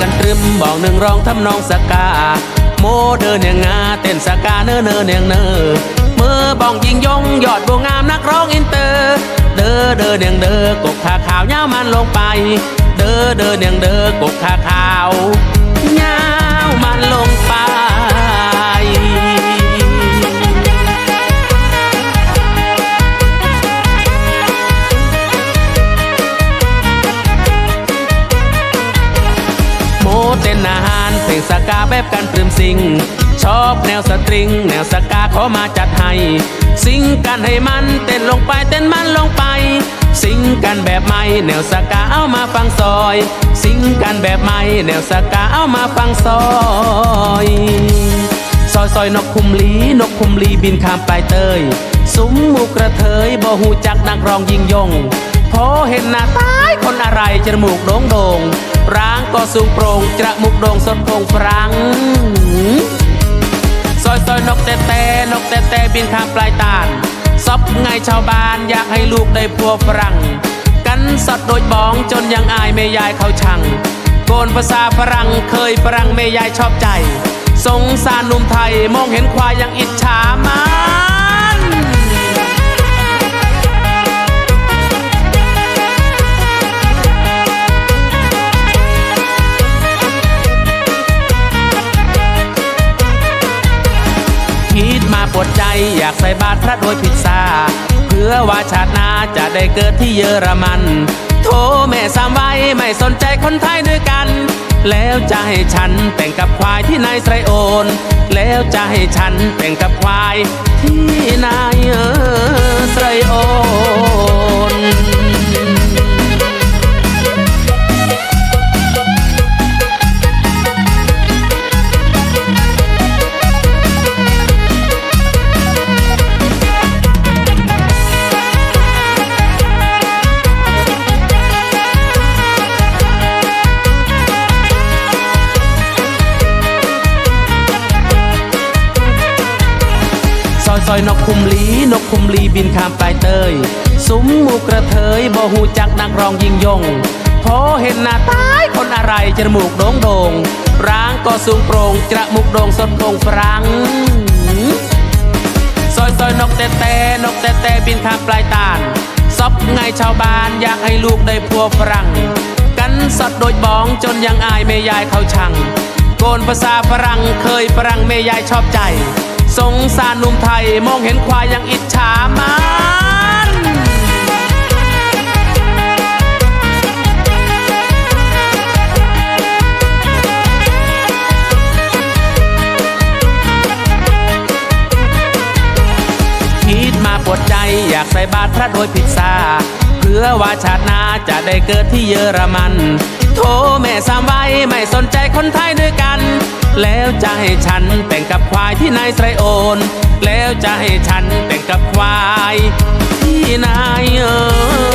กันตรึมบอกหนึ่งร้องทำนองสกา โมเดินอย่างงาเต้นสกาเนอเนอเนียงเนอเมื่อบ้องยิงยงยอดบัวงามนักร้องอินเตอร์ เดอเดอเนียงเดอกกขาขาวยาวมันลงไป เดอเดอเนียงเดอกกขาขาวยาวมัน สกาแบบกันตรึมสิง ชอบแนวสตริง แนวสกาขอมาจัดให้ สิงกันให้มันเต้นลงไปเต้นมันลงไป สิงกันแบบใหม่แนวสกาเอามาฟังซอย สิงกันแบบใหม่แนวสกาเอามาฟังซอยซอยซอยนกคุมลีนกคุมลีบินข้ามปลายเตยซุ้มหมูกระเทยบ่หูจักนักร้องยิงยงพอเห็นหน้าตายคนอะไรจมูกโด่งโด่งร่าง สูงโปร่งจะมูกโด่งสดโพงฟรังซอยซอยนกแต่แต่นกแต่แต่บินข้ามปลายตาลซอบไงชาวบ้านอยากให้ลูกได้พัวฝรั่ง กันสดโดยบ้องจนยังอายแม่ยายเขาชัง โกนภาษาฝรั่งเคยฝรั่งแม่ยายชอบใจ สงสารหนุ่มไทยมองเห็นควายยังอิจฉามัน อยากใส่บาตรพระโดยผิดซาเพื่อว่าชาตินาจะได้เกิดที่เยอรมัน โทแม่สามไว้ไม่สนใจคนไทยด้วยกัน แล้วจะให้ฉันแต่งกับควายที่นายไสรโอน แล้วจะให้ฉันแต่งกับควายที่นายไสรโอน ซอยนกคุมลี นกคุมลีบินข้ามปลายเตยซุ้มหมูกระเทยบ่หูจักนักร้องยิงยงพอเห็นหน้าตายคนอะไรจมูกโด่งโด่งร่างก็สูงโปร่งจมูกโด่งสดโพงฟรังซอยซอยนกแต่แต่นกแต่แต่บินข้ามปลายตาลซบไงชาวบ้านอยากให้ลูกได้พัวฝรั่ง กันสดโดยบ้องจนยังอายแม่ยายเขาชัง โกนภาษาฝรั่งเคยฝรั่งแม่ยายชอบใจ สงสารหนุ่มไทยมองเห็นควายยังอิจฉามันคิดมาปวดใจอยากใส่บาตรพระโดยผิดซาเพื่อว่าชาติหนาจะได้เกิดที่เยอรมัน โทแม่สามไว้ไม่สนใจคนไทยด้วยกัน แล้วจะให้ฉันแต่งกับควายที่นายไสรโอน แล้วจะให้ฉันแต่งกับควายที่นายเออ